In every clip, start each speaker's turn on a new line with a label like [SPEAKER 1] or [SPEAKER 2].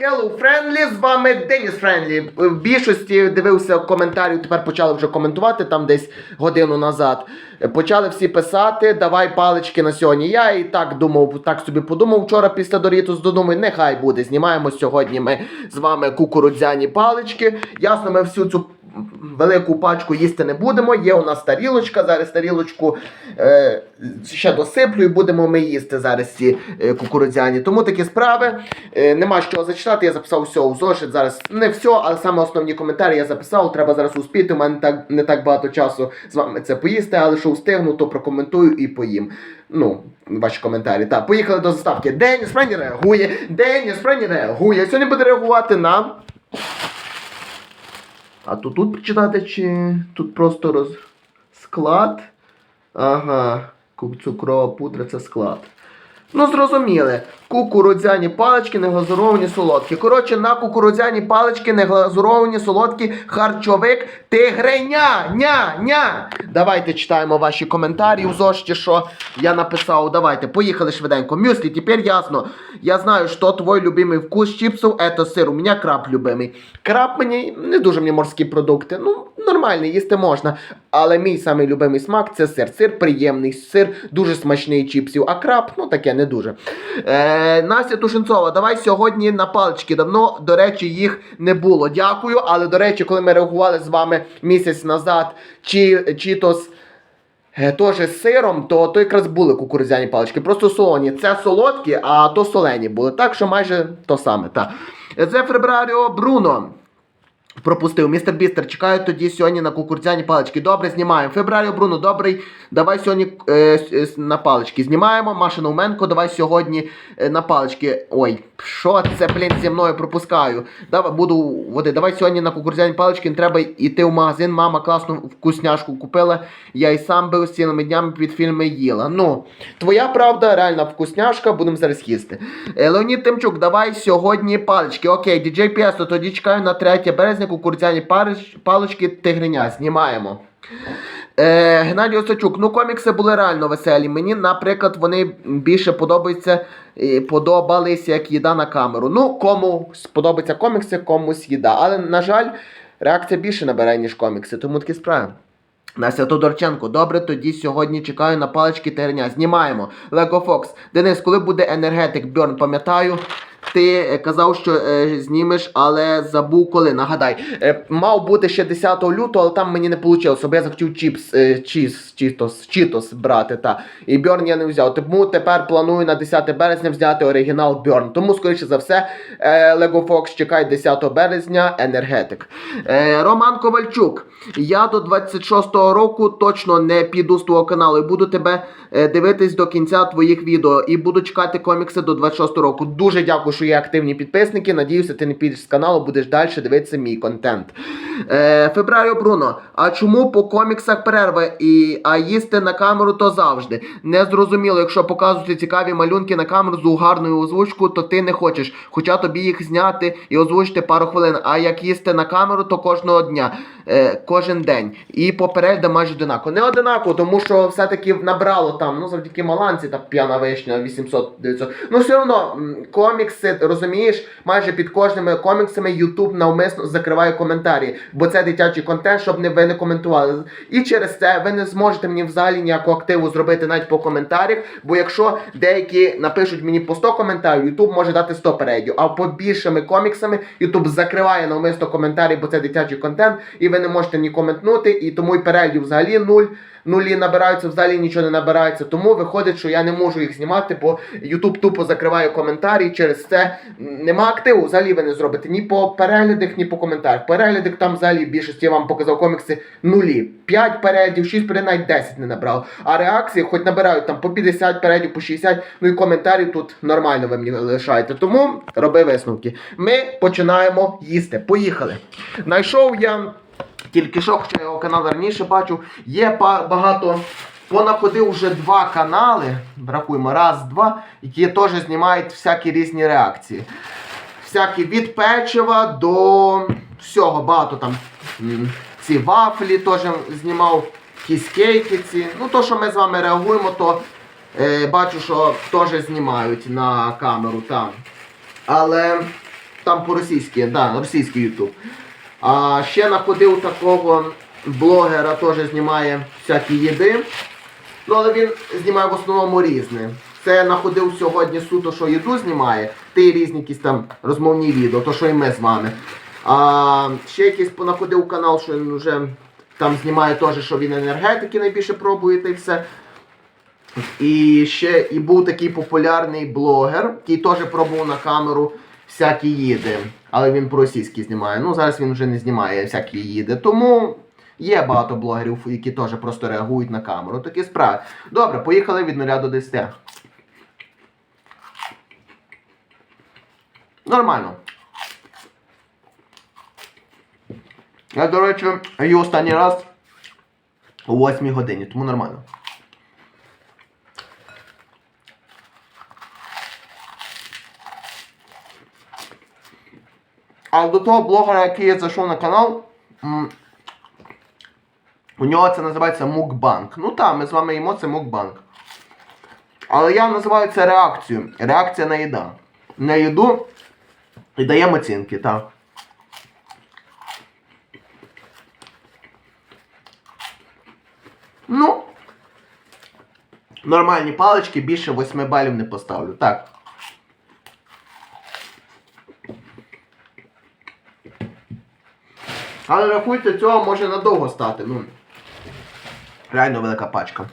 [SPEAKER 1] Hello, Friendly, з вами Деніс Френлі. В більшості дивився коментарів, тепер почали вже коментувати там десь годину назад. Почали всі писати, давай палички на сьогодні. Я і так думав, так собі подумав вчора після Дорітус, додумаю, нехай буде. Знімаємо сьогодні ми з вами кукурудзяні палички. Ясно, ми всю цю велику пачку їсти не будемо. Є у нас тарілочка. Зараз тарілочку е, ще досиплю і будемо ми їсти зараз ці е, кукурудзяні. Тому такі справи. Е, нема що зачитати. Я записав все у зошит. Зараз не все, але саме основні коментарі я записав. Треба зараз успіти. У мене так не так багато часу з вами це поїсти, але що встигну, то прокоментую і поїм. Ну, ваші коментарі. Так, поїхали до заставки. Деніс Френі реагує. Деніс Френі реагує. Сьогодні буде реагувати на. А то тут прочитати, чи тут просто роз... склад. Ага, цукрова пудра це склад. Ну, зрозуміли. Кукурудзяні палички, неглазуровані солодкі. Коротше, на кукурудзяні палички, неглазуровані солодкі, харчовик, тигреня, ня, ня. Давайте читаємо ваші коментарі у зошті, що я написав. Давайте, поїхали швиденько. Мюслі, тепер ясно. Я знаю, що твой любимий вкус чипсов это сир. У мене краб любимий. Краб мені не дуже мені морські продукти. Ну, нормально, їсти можна. Але мій самий любимий смак це сир. Сир приємний, сир дуже смачний чіпсів, а краб, ну таке не дуже. Е, Настя Тушенцова, давай сьогодні на палички. Давно, до речі, їх не було. Дякую. Але, до речі, коли ми реагували з вами місяць назад, чи, чітос. Е, Теж з сиром, то, то якраз були кукурудзяні палички. Просто солоні. Це солодкі, а то солені були. Так що майже то саме. Та. Це Фебраріо Бруно. Пропустив. Містер Бістер, чекаю тоді сьогодні на кукурудзяні палички. Добре, знімаємо. Фебраріо Бруно, добрий. Давай сьогодні е, с- на палички. Знімаємо. Маша Науменко, давай сьогодні е, на палички. Ой, що це, блін, зі мною пропускаю. Давай буду води. Давай сьогодні на кукурудзяні палички. Не треба йти в магазин. Мама класну вкусняшку купила. Я і сам бив цілими днями під фільми їла. Ну, твоя правда, реальна вкусняшка, будемо зараз їсти. Е, Леонід Тимчук, давай сьогодні палички. Окей, діджей Піесто, тоді чекаю на 3 березня кукурудзяні парич- палички тигриня. Знімаємо. Е, Геннадій Осачук, ну комікси були реально веселі. Мені, наприклад, вони більше подобаються, е, подобалися як їда на камеру. Ну, кому сподобаються комікси, комусь їда. Але, на жаль, реакція більше набирає, ніж комікси, тому такі справи. Настя Тодорченко, добре, тоді сьогодні чекаю на палички тигриня. Знімаємо. Лего Фокс. Денис, коли буде енергетик Бьорн, пам'ятаю. Ти е, казав, що е, знімеш, але забув коли. Нагадай, е, мав бути ще 10 лютого, але там мені не вийшло, бо я захотів чіпс, е, чіз, чітос, чітос брати. Та. І Бьорн я не взяв. Тому тепер планую на 10 березня взяти оригінал Бьорн. Тому, скоріше за все, е, Lego Fox чекай 10 березня енергетик. Е, Роман Ковальчук. Я до 26-го року точно не піду з твого каналу і буду тебе е, дивитись до кінця твоїх відео. І буду чекати комікси до 26-го року. Дуже дякую, що є активні підписники. Надіюся, ти не підеш з каналу, будеш далі дивитися мій контент. Е, Фебраріо Бруно. А чому по коміксах перерва? І, а їсти на камеру то завжди. Не зрозуміло, якщо показувати цікаві малюнки на камеру з угарною озвучкою, то ти не хочеш. Хоча тобі їх зняти і озвучити пару хвилин. А як їсти на камеру, то кожного дня, е, кожен день. І по майже одинаково. Не одинаково, тому що все-таки набрало там, ну завдяки Маланці, та п'яна вишня 800-900. Ну все одно, м, комікси, розумієш, майже під кожними коміксами YouTube навмисно закриває коментарі, бо це дитячий контент, щоб не ви не коментували. І через це ви не зможете мені взагалі ніякого активу зробити навіть по коментарях, бо якщо деякі напишуть мені по 100 коментарів, YouTube може дати 100 передів. А по більшими коміксами YouTube закриває навмисно коментарі, бо це дитячий контент, і ви не можете ні коментнути, і тому і переглядів взагалі нуль. Нулі набираються, взагалі нічого не набирається. Тому виходить, що я не можу їх знімати, бо YouTube тупо закриває коментарі. Через це нема активу. Взагалі ви не зробите ні по переглядах, ні по коментарях. Переглядах там взагалі більшості я вам показав комікси нулі. 5 переглядів, 6 переглядів, навіть 10 не набрав. А реакції, хоч набирають там по 50 переглядів, по 60, ну і коментарів тут нормально ви мені лишаєте. Тому роби висновки. Ми починаємо їсти. Поїхали. Найшов я. Тільки що, хоча я його канал раніше бачив, є багато. Понаходив вже два канали, рахуємо, раз, два, які теж знімають всякі різні реакції. Всякі від печива до всього, багато там. Ці вафлі теж знімав, якісь кейки ці. Ну, то, що ми з вами реагуємо, то е, бачу, що теж знімають на камеру там. Але там по-російськи, да, російський Ютуб. А ще знаходив такого блогера, теж знімає всякі їди. Ну, але він знімає в основному різне. Це знаходив сьогодні суто, що їду знімає, й різні якісь там розмовні відео, то що і ми з вами. А ще якийсь понаходив канал, що він вже там знімає теж, що він енергетики найбільше пробує та й все. І ще і був такий популярний блогер, який теж пробував на камеру всякі їди. Але він по-російськи знімає. Ну, зараз він вже не знімає всякі їди. Тому є багато блогерів, які теж просто реагують на камеру. Такі справи. Добре, поїхали від 0 до 10. Нормально. Я, до речі, її останній раз о 8 годині, тому нормально. А до того блогера, який я зайшов на канал, у нього це називається мукбанк. Ну так, ми з вами їмо це мукбанк. Але я називаю це реакцією. Реакція на їда. На їду і даємо оцінки, так. Ну, нормальні палички, більше 8 балів не поставлю. Так. Але рахуйте, цього може надовго стати. Ну, реально велика пачка.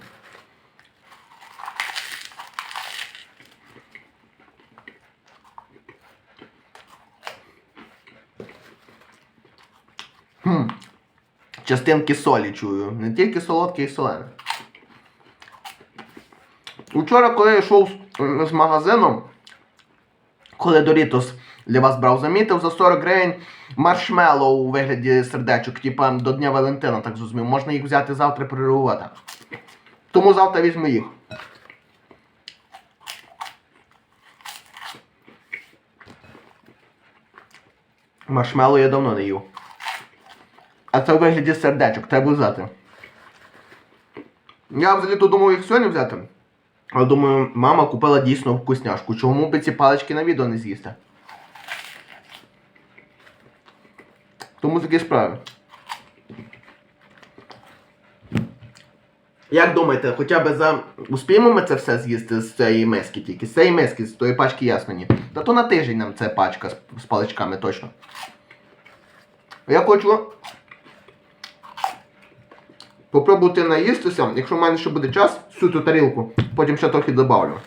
[SPEAKER 1] Хм. Частинки солі чую. Не тільки солодке і солене. Вчора, коли я йшов з магазином, коли Дорітос для вас брав, замітив за 40 гривень маршмеллоу у вигляді сердечок, типа до Дня Валентина, так зрозумів. Можна їх взяти завтра і перерахувати. Тому завтра візьму їх. Маршмеллоу я давно не їв. А це у вигляді сердечок, треба взяти. Я взагалі то думав їх сьогодні взяти. Але думаю, мама купила дійсно вкусняшку. Чому би ці палички на відео не з'їсти? Тому такі справи. Як думаєте, хоча б за успіємо ми це все з'їсти з цієї миски тільки? З цієї миски, з тої пачки ясно ні. Та то на тиждень нам ця пачка з, паличками точно. Я хочу попробувати наїстися, якщо в мене ще буде час, всю цю тарілку, потім ще трохи добавлю.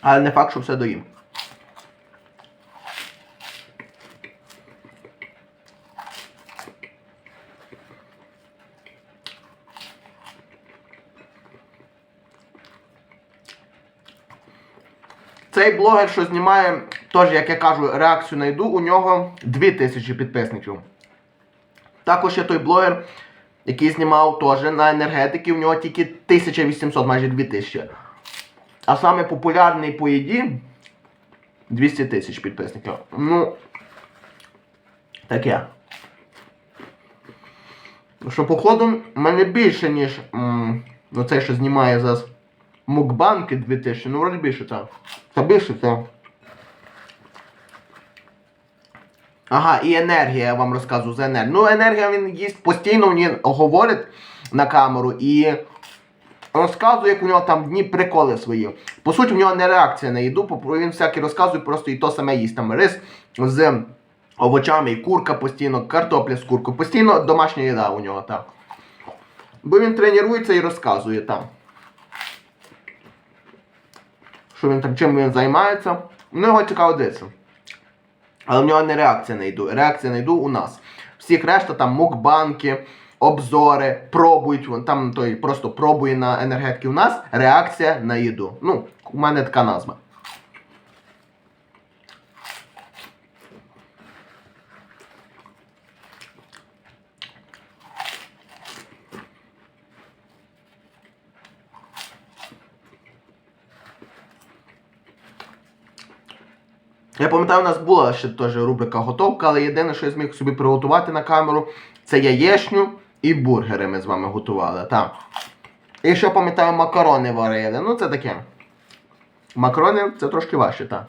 [SPEAKER 1] Але не факт, що все доїм. Цей блогер, що знімає, теж, як я кажу, реакцію на їду, у нього 2000 підписників. Також є той блогер, який знімав теж на енергетики, у нього тільки 1800, майже 2000. А саме популярний по їді 200 тисяч підписників. Ну, таке. Що, походу, в мене більше, ніж м, ну, цей, що знімає зараз мукбанки 2000, ну вроді більше так. Та більше так. Ага, і енергія, я вам розказую за енергію. Ну, енергія він їсть постійно, він говорить на камеру і розказує, як у нього там дні приколи свої. По суті, у нього не реакція на їду, він всякий розказує, просто і то саме їсть. Там рис з овочами, і курка постійно, картопля з куркою. Постійно домашня їда у нього, так. Бо він тренується і розказує там. Що він там, чим він займається. Ну, його цікаво дивитися. Але в нього не реакція не йду. Реакція не йду у нас. Всіх решта там мукбанки, обзори, пробують. Вон Там той просто пробує на енергетики. У нас реакція на їду. Ну, у мене така назва. Я пам'ятаю, у нас була ще теж рубрика готовка, але єдине, що я зміг собі приготувати на камеру, це яєчню і бургери ми з вами готували. так. І ще пам'ятаю, макарони варили. Ну це таке. Макарони це трошки важче, так.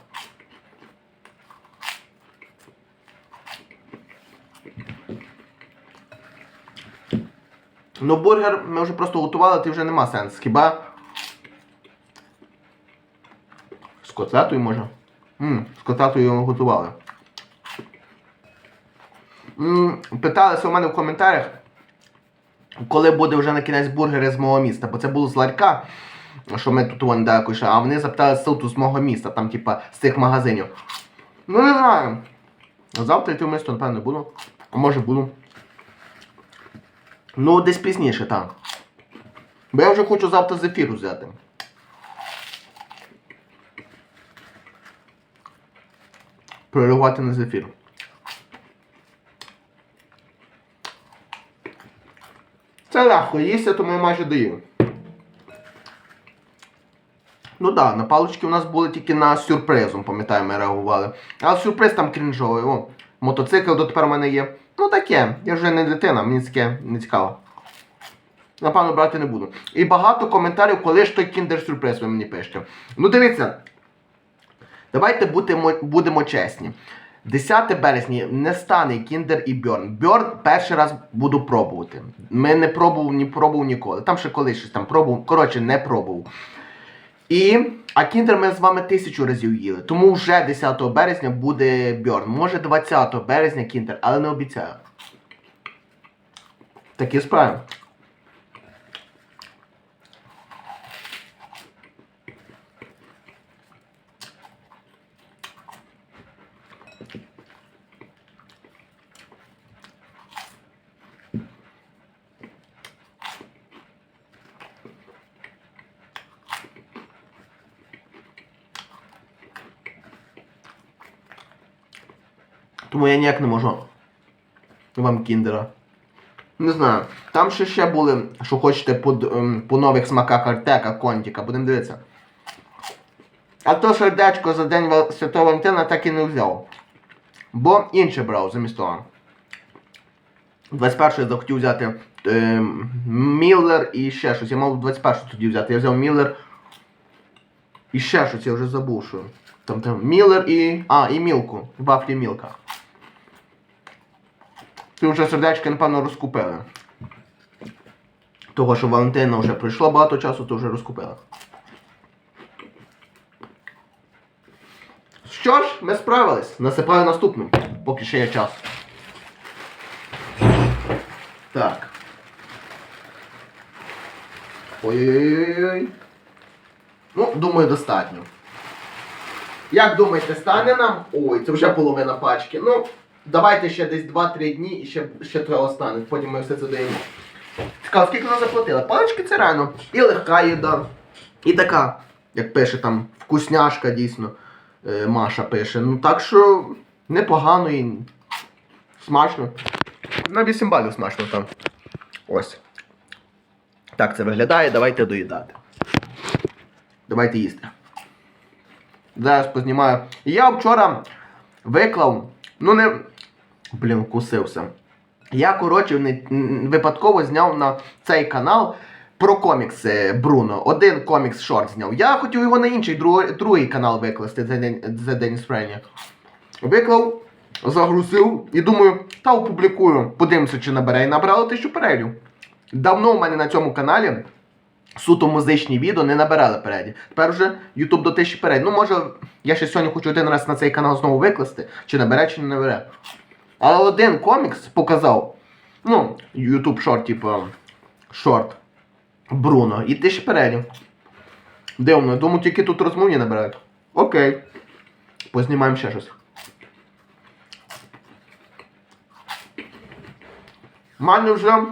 [SPEAKER 1] Ну, бургер ми вже просто готували, ти вже нема сенс. Хіба з котлетою може? З котлетою його готували. Питалися у мене в коментарях, коли буде вже на кінець бургери з мого міста, бо це було з ларька, що ми тут вон йшли, а вони запитали ссылку з мого міста, там, типа, з цих магазинів. Ну не знаю. Завтра йти в місто, напевно, буду. А може буду. Ну, десь пізніше, так. Бо я вже хочу завтра з ефіру взяти. Переривати на зефір. Це легко їсти, тому я майже доїв. Ну так, да, на палички у нас були тільки на сюрпризом, пам'ятаю, ми реагували. Але сюрприз там крінжовий. О, мотоцикл дотепер у мене є. Ну таке, я вже не дитина, мені таке не цікаво. Напевно, брати не буду. І багато коментарів, коли ж той кіндер-сюрприз ви мені пишете. Ну дивіться. Давайте будемо, будемо чесні. 10 березня не стане Кіндер і Бьорн. Бьорн перший раз буду пробувати. Ми не пробував, ні пробував ніколи. Там ще колись щось там пробував. Коротше, не пробував. І. А Кіндер ми з вами тисячу разів їли. Тому вже 10 березня буде Бьорн. Може 20 березня Кіндер, але не обіцяю. Такі справи. Тому я ніяк не можу. Вам кіндера. Не знаю. Там ще ще були, що хочете по, ем, по нових смаках Артека, Контіка, будемо дивитися. А то сердечко за День Святого Валентина так і не взяв. Бо інше брав замість того. 21 я захотів взяти ем, Міллер і ще щось. Я мав 21 тоді взяти. Я взяв Міллер і ще щось, я вже забув, що. Там там Міллер і. А, і Мілку. Вафлі Мілка. Ти вже сердечки, напевно, розкупили. Того, що Валентина вже пройшло багато часу, то вже розкупили. Що ж, ми справились. Насипаю наступну, поки ще є час. Так. Ой-ой-ой. Ну, думаю, достатньо. Як думаєте, стане нам? Ой, це вже половина пачки. Ну, давайте ще десь 2-3 дні і ще, ще того стане. Потім ми все це даємо. Цікаво, скільки вона заплатила? Палички це реально. І легка їда. І така, як пише там, вкусняшка дійсно. е, Маша пише. Ну так що непогано і смачно. На 8 балів смачно там. Ось. Так це виглядає, давайте доїдати. Давайте їсти. Зараз познімаю. Я вчора виклав, ну не. Блін, вкусився. Я, коротше, не, випадково зняв на цей канал про комікси Бруно. Один комікс шорт зняв. Я хотів його на інший другий, другий канал викласти за день, Спрення. Виклав, загрузив і думаю, та опублікую. Подивимося, чи набере. І набрало тисячу переглядів. Давно в мене на цьому каналі суто музичні відео не набирали переді. Тепер вже YouTube до тисячі перед. Ну, може, я ще сьогодні хочу один раз на цей канал знову викласти, чи набере, чи не набере. Але один комікс показав. Ну, YouTube шорт, типу, шорт Бруно. І тисячі передів. Дивно, думаю, тільки тут розмовні набирають. Окей. Познімаємо ще щось. У мене вже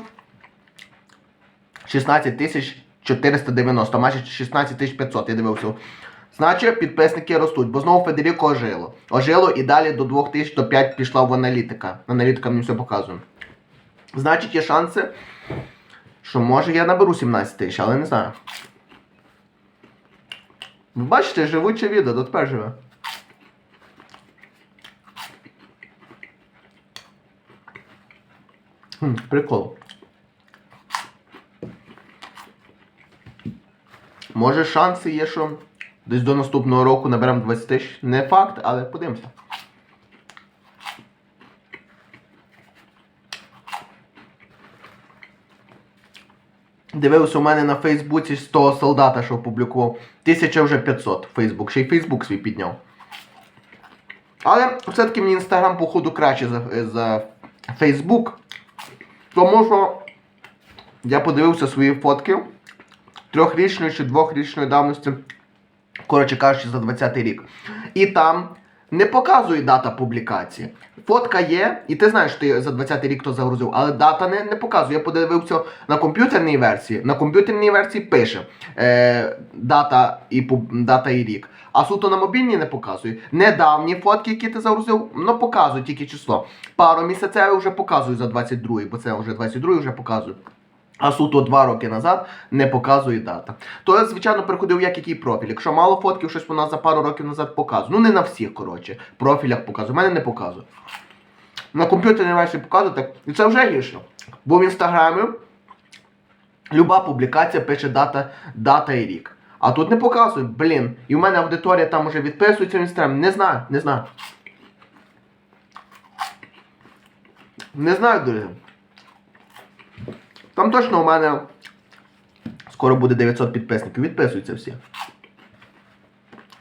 [SPEAKER 1] 16 490, майже 16 500, я дивився. Значить, підписники ростуть, бо знову Федеріко ожило. Ожило і далі до 2000 до 5 пішла в аналітика. Аналітика мені все показує. Значить, є шанси, що може я наберу 17 тисяч, але не знаю. Ви бачите, живуче відео, дотепер живе. Хм, прикол. Може шанси є, що десь до наступного року наберемо 20 тисяч. Не факт, але подивимося. Дивився у мене на Фейсбуці з того солдата, що опублікував. Тисяча вже 500 Фейсбук. Ще й Фейсбук свій підняв. Але все-таки мені інстаграм, походу, краще за, за Фейсбук. Тому що я подивився свої фотки трьохрічної чи двохрічної давності, коротше кажучи, за 20 рік. І там не показує дата публікації. Фотка є, і ти знаєш, що ти за 20 рік то загрузив, але дата не, не показує. Я подивився на комп'ютерній версії. На комп'ютерній версії пише е, дата, і, дата і рік. А суто на мобільній не показує. Недавні фотки, які ти загрузив, ну показує тільки число. Пару місяцеві вже показує за 22, бо це вже 22 вже показує. А суто два роки назад не показує дата. То я, звичайно, переходив як який профіль. Якщо мало фотків, щось вона за пару років назад показує. Ну не на всіх, коротше, профілях показує. У мене не показує. На комп'ютерній версії показує так. І це вже гірше. Бо в інстаграмі люба публікація пише дата, дата і рік. А тут не показує, блін. І в мене аудиторія там уже відписується в інстаграмі. Не знаю, не знаю. Не знаю, друзі. Там точно у мене скоро буде 900 підписників. Відписуються всі.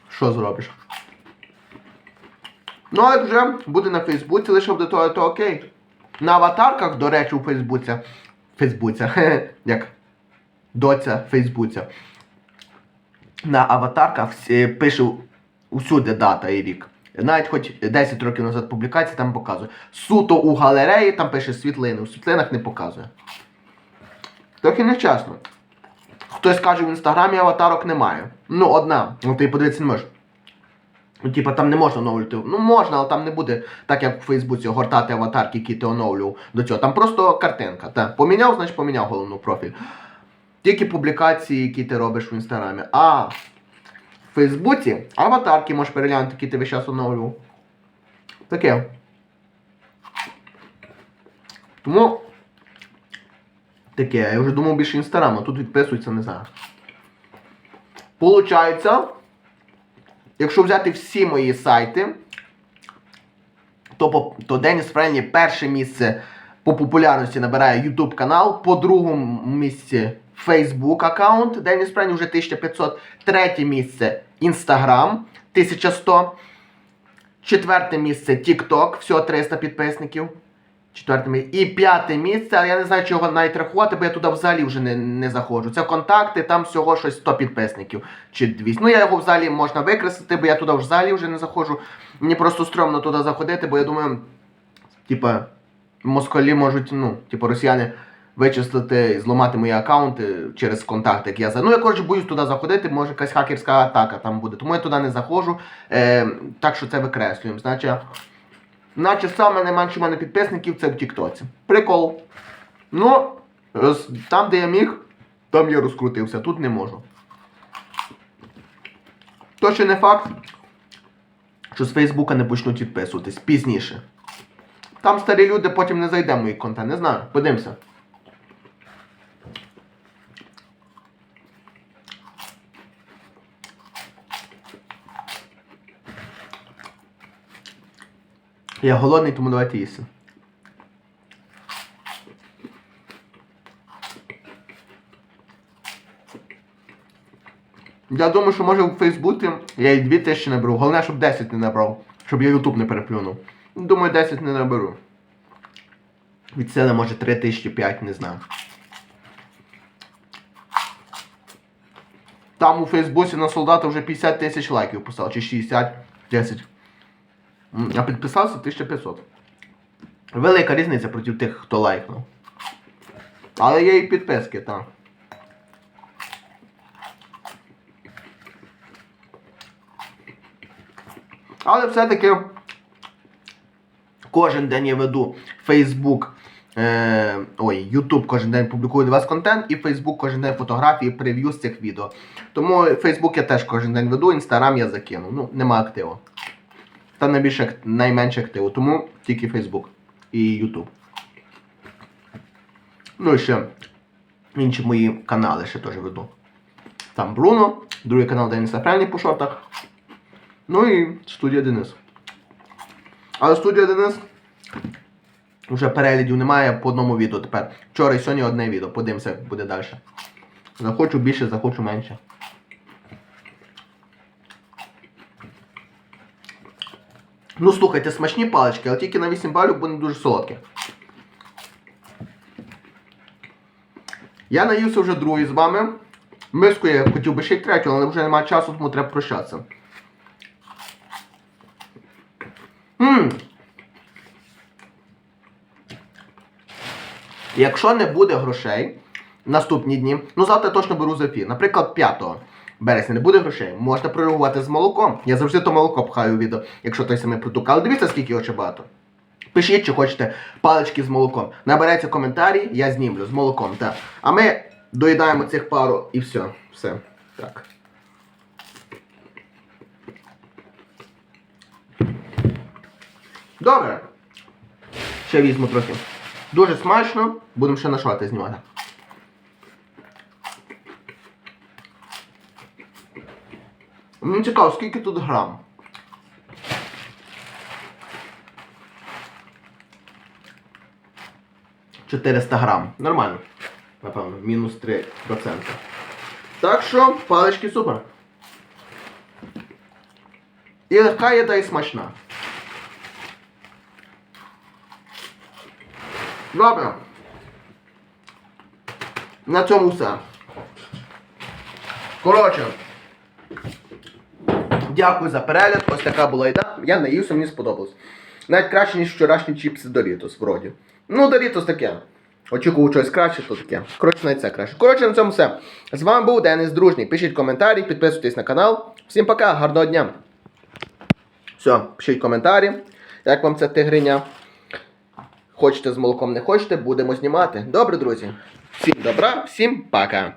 [SPEAKER 1] Що зробиш? Ну, але вже буде на Фейсбуці, лише аудиторія, то окей. На аватарках, до речі, у Фейсбуці. Фейсбуці, як доця Фейсбуця. На аватарках пише усюди дата і рік. Навіть хоч 10 років назад публікації там показує. Суто у галереї там пише світлини, у світлинах не показує. Трохи нечесно. Хтось каже, в інстаграмі аватарок немає. Ну, одна. Ну ти подивитися не можеш. Ну, типа там не можна оновлювати. Ну можна, але там не буде, так як у Фейсбуці, гортати аватарки, які ти оновлював до цього. Там просто картинка. Та. Поміняв, значить поміняв головну профіль. Тільки публікації, які ти робиш в інстаграмі. А в Фейсбуці аватарки можеш переглянути, які ти весь час оновлював. Таке. Тому. Таке, я вже думав більше інстаграм, а тут відписується, не знаю. Получається, якщо взяти всі мої сайти, то, по- то Деніс Френлі перше місце по популярності набирає YouTube канал, по другому місці Facebook аккаунт Деніс Френлі вже 1500, третє місце Instagram 1100, четверте місце TikTok, всього 300 підписників. Четверте. І п'яте місце, але я не знаю, чи його навіть рахувати, бо я туди взагалі вже не, не заходжу. Це контакти, там всього щось 100 підписників чи 200. Ну я його взагалі можна викреслити, бо я туди взагалі вже не заходжу. Мені просто стрьомно туди заходити, бо я думаю, типа, москалі можуть, ну, типа, росіяни вичислити і зламати мої аккаунти через контакти, як я за. Ну, я коротше боюсь туди заходити, може якась хакерська атака там буде. Тому я туди не заходжу. Е, так що це викреслюємо. Значить. Наче саме найменше в мене підписників це в Тіктоці. Прикол. Ну, там, де я міг, там я розкрутився, тут не можу. То ще не факт, що з Фейсбука не почнуть відписуватись пізніше. Там старі люди потім не зайде мій контент, не знаю. Подивимося. Я голодний, тому давайте їсти. Я думаю, що може в Фейсбуці я і 2 тисячі наберу. Головне, щоб 10 не набрав. Щоб я Ютуб не переплюнув. Думаю, 10 не наберу. Від сили може 3 тисячі 5, не знаю. Там у Фейсбуці на солдата вже 50 тисяч лайків писав, чи 60, 10. А підписався 1500. Велика різниця проти тих, хто лайкнув. Але є і підписки, так. Але все-таки кожен день я веду Facebook, е, ой, YouTube кожен день публікую для вас контент, і Facebook кожен день фотографії, прев'ю з цих відео. Тому Facebook я теж кожен день веду, Instagram я закинув. Ну, нема активу. Та найбільше ак- найменше активу, тому тільки Facebook і YouTube. Ну і ще інші мої канали ще теж веду. Там Бруно, другий канал Деніса Френі по шортах. Ну і студія Денис. Але студія Денис Вже переглядів немає по одному відео тепер. Вчора і сьогодні одне відео. Подивимося, як буде далі. Захочу більше, захочу менше. Ну слухайте, смачні палички, але тільки на 8 балів, бо не дуже солодкі. Я наївся вже другий з вами. Миску я хотів би ще й третю, але вже немає часу, тому треба прощатися. Ммм. Якщо не буде грошей наступні дні, ну завтра точно беру за ефір. Наприклад, 5 березня не буде грошей, можна прореагувати з молоком. Я завжди то молоко пхаю у відео, якщо той самий продукт. Але дивіться, скільки його ще багато. Пишіть, чи хочете палички з молоком. Наберете коментарі, я знімлю з молоком. Так. А ми доїдаємо цих пару і все. Все. Так. Добре. Ще візьму трохи. Дуже смачно, будемо ще на шоти знімати. Мені цікаво, скільки тут грам? Чотириста грам. Нормально. Напевно, мінус 3%. Так що, палички супер. І легка їда і смачна. Добре. На цьому все. Коротше. Дякую за перегляд. Ось така була їда. Я наївся, мені сподобалось. Навіть краще, ніж вчорашні чіпси Дорітос, вроді. Ну, Дорітос таке. Очікував щось краще, то таке. Коротше, навіть це краще. Коротше, на цьому все. З вами був Денис Дружній. Пишіть коментарі, підписуйтесь на канал. Всім пока, гарного дня. Все, пишіть коментарі. Як вам ця тигриня? Хочете з молоком, не хочете, будемо знімати. Добре, друзі. Всім добра, всім пока.